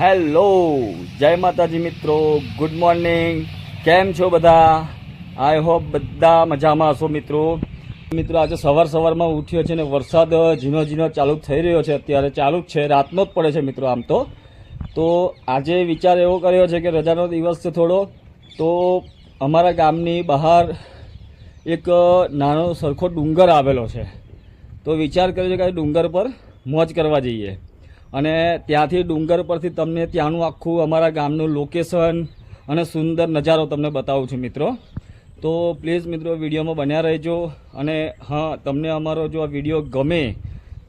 Hello, જય માતાજી મિત્રો, ગુડ મોર્નિંગ. કેમ છો બધા? આઈ હોપ બધા મજામાં હશો મિત્રો. મિત્રો, આજે સવાર સવારમાં ઉઠ્યો છે ને વરસાદ ઝીણો ઝીણો ચાલુ થઈ રહ્યો છે. અત્યારે ચાલુ જ છે, રાતનો જ પડે છે મિત્રો આમ તો. તો આજે વિચાર એવો કર્યો છે કે રજાનો દિવસ છે થોડો. તો અમારા ગામની બહાર એક નાનો સરખો ડુંગર આવેલો છે. તો વિચાર કર્યો છે કે ડુંગર પર મોજ કરવા જઈએ. અને ત્યાંથી ડુંગર પરથી તમને ત્યાંનું આખું અમારા ગામનું લોકેશન અને સુંદર નજારો તમને બતાવું છું મિત્રો. તો પ્લીઝ મિત્રો, વિડીયોમાં બન્યા રહેજો અને હા, તમને અમારો જો આ વીડિયો ગમે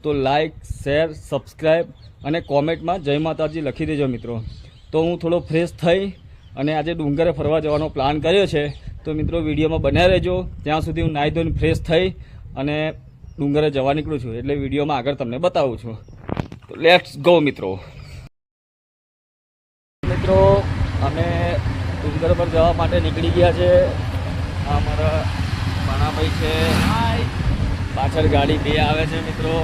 તો લાઈક શેર સબસ્ક્રાઈબ અને કોમેન્ટમાં જય માતાજી લખી દેજો મિત્રો. તો હું થોડો ફ્રેશ થઈ અને આજે ડુંગરે ફરવા જવાનો પ્લાન કર્યો છે. તો મિત્રો, વિડીયોમાં બન્યા રહેજો. ત્યાં સુધી હું નાહી ધોઈને ફ્રેશ થઈ અને ડુંગરે જવા નીકળું છું. એટલે વિડીયોમાં આગળ તમને બતાવું છું. તો લેટ્સ ગો મિત્રો. મિત્રો, અમે ડુંગર પર જવા માટે નીકળી ગયા છે. આ અમારા ભાણાભાઈ છે. પાછળ ગાડી બે આવે છે, મિત્રો.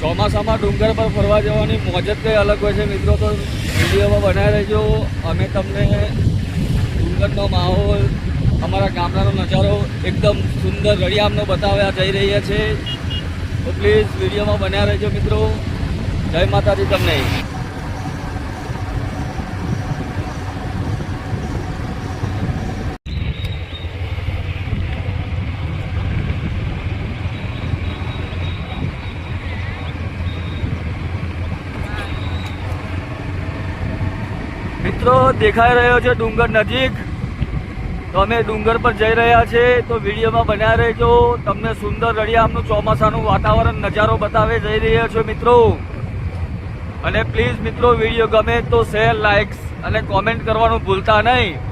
ચોમાસામાં ડુંગર પર ફરવા જવાની મોજ જ કંઈ અલગ હોય છે, મિત્રો. તો વિડીયોમાં બનાવી રહેજો. અમે તમને ડુંગરનો માહોલ, અમારા ગામડાનો નજારો એકદમ સુંદર રળિયામનો બતાવ્યા જઈ રહ્યા છે. તો પ્લીઝ વિડીયોમાં બન્યા રહેજો મિત્રો. જય માતાજી તમને. મિત્રો, દેખાઈ રહ્યો છે ડુંગર નજીક. તો અમે ડુંગર પર જઈ રહ્યા છે તો વિડીયોમાં બન્યા રહેજો. તમને સુંદર રળિયામનું ચોમાસાનું વાતાવરણ, નજારો બતાવે જઈ રહ્યા છો મિત્રો. અને પ્લીઝ મિત્રો, વીડિયો ગમે તો શેર લાઇક્સ અને કોમેન્ટ કરવાનું ભૂલતા નહીં.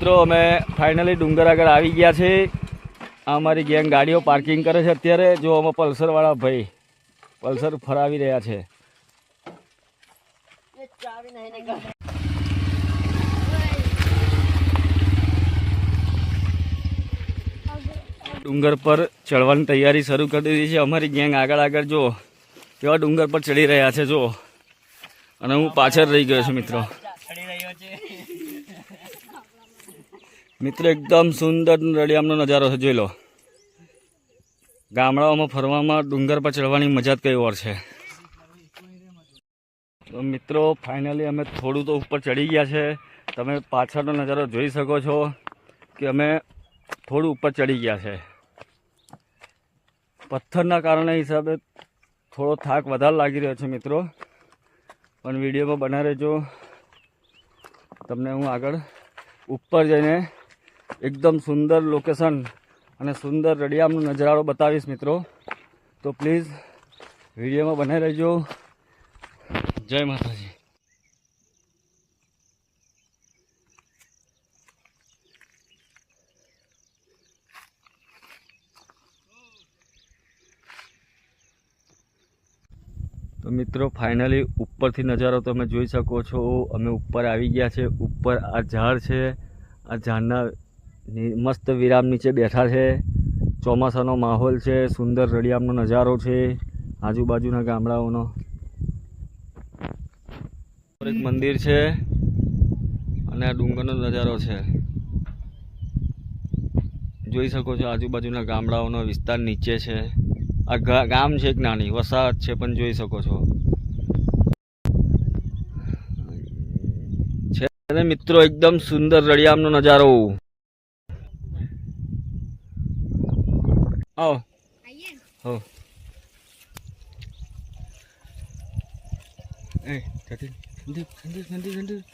મિત્રો, અમે ફાઇનલી ડુંગર આગળ આવી ગયા છે. અમારી ગેંગ ગાડીઓ પાર્કિંગ કરે છે અત્યારે. જો અમે પલ્સરવાળા ભાઈ, પલ્સર ફરાવી રહ્યા છે. ડુંગર પર ચડવાની તૈયારી શરૂ કરી દીધી છે. અમારી ગેંગ આગળ આગળ જો કેવા ડુંગર પર ચડી રહ્યા છે, જો. અને હું પાછળ રહી ગયો છું, મિત્રો. મિત્રો, એકદમ સુંદર રળિયામનો નજારો છે, જોઈ લો. ગામડાઓમાં ફરવામાં ડુંગર પર ચડવાની મજા જ કઈ ઓર છે. તો મિત્રો, ફાઇનલી અમે થોડું તો ઉપર ચડી ગયા છે. તમે પાછળનો નજારો જોઈ શકો છો કે અમે થોડું ઉપર ચડી ગયા છે. પથ્થરના કારણે હિસાબે થોડો થાક વધારે લાગી રહ્યો છે, મિત્રો. પણ વિડીયોમાં બના રહેજો. તમને હું આગળ ઉપર જઈને એકદમ સુંદર લોકેશન અને સુંદર રડિયામનો નજરારો બતાવીશ મિત્રો. તો પ્લીઝ વિડીયોમાં બનાવી રહેજો. જય માતાજી. તો મિત્રો ફાઇનલી ઉપરથી નજારો તમે જોઈ શકો છો. અમે ઉપર આવી ગયા છે. ઉપર આ ઝાડ છે. આ ઝાડના મસ્ત વિરામ નીચે બેઠા છે. ચોમાસાનો માહોલ છે, સુંદર રળિયામનો નજારો છે, આજુબાજુના ગામડાઓનો. એક મંદિર છે અને આ ડુંગરનો નજારો છે. જોઈ શકો છો આજુબાજુના ગામડાઓનો વિસ્તાર નીચે છે. આ ગામ છે એક નાની, વસાહત છે પણ જોઈ શકો છો. છે મિત્રો, એકદમ સુંદર રળિયામનો નજારો. આવો. હો એ જતી સંદીપ સંદીપ સંદીપ સંદીપ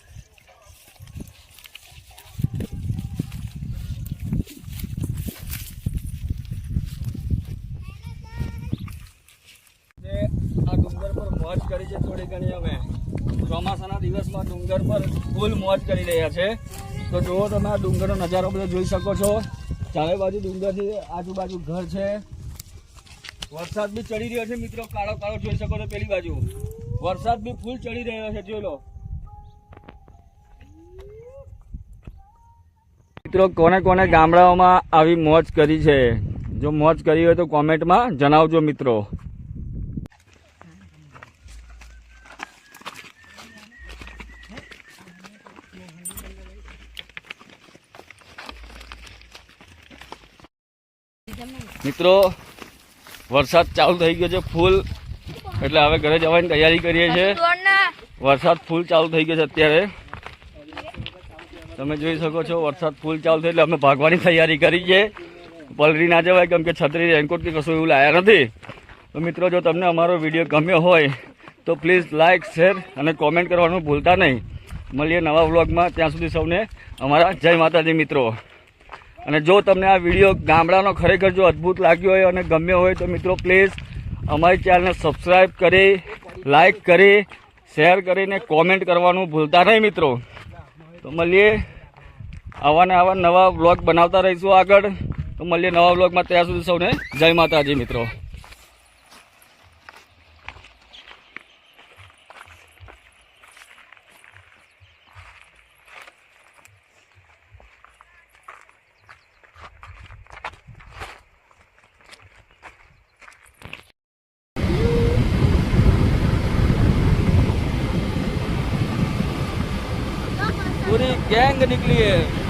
જે આ ડુંગર પર મોજ કરી છે થોડી ઘણી અમે. ચોમાસાના દિવસમાં ડુંગર પર ફૂલ મોજ કરી રહ્યા છે. તો જુઓ તમે આ ડુંગરનો નજારો બધો જોઈ શકો છો. ચારે બાજુ ડુંગર છે આજુબાજુ ઘર છે. વરસાદ બી ચડી રહ્યો છે મિત્રો. કાળો કાળો જોઈ શકો છો પેલી બાજુ. વરસાદ બી ફૂલ ચડી રહ્યો છે, જોઈ લો. મિત્રો, કોને કોને ગામડાઓમાં આવી મોજ કરી છે? જો મોજ કરી હોય તો કોમેન્ટમાં જણાવજો મિત્રો. મિત્રો, વરસાદ ચાલુ થઈ ગયો છે ફૂલ. એટલે હવે ઘરે જવાની તૈયારી કરીએ છીએ. વરસાદ ફૂલ ચાલુ થઈ ગયો છે અત્યારે. તમે જોઈ શકો છો, વરસાદ ફૂલ ચાલુ થઈ એટલે અમે ભાગવાની તૈયારી કરી છે. પલરી ના જવાય કેમ કે છત્રી રેનકોટ કશું એવું લાયા નથી. તો મિત્રો, જો તમને અમારો વીડિયો ગમ્યો હોય, તો પ્લીઝ લાઇક શેર અને કોમેન્ટ કરવાનું ભૂલતા નહીં. મળીએ નવા વ્લોગમાં. ત્યાં સુધી સૌને અમારા જય માતાજી મિત્રો. અને જો તમને આ વીડિયો ગામડાનો ખરેખર જો અદ્ભુત લાગ્યો હોય અને ગમ્યો હોય, તો મિત્રો પ્લીઝ અમારી ચેનલને સબસ્ક્રાઈબ કરી લાઈક કરી શેર કરીને કોમેન્ટ કરવાનું ભૂલતા નહીં મિત્રો. તો મળીએ આવા ને આવા નવા વ્લોગ બનાવતા રહીશું આગળ. તો મળીએ નવા વ્લોગમાં ત્યાં સુધી સૌને જય માતાજી મિત્રો. ગેંગ નીકળી હે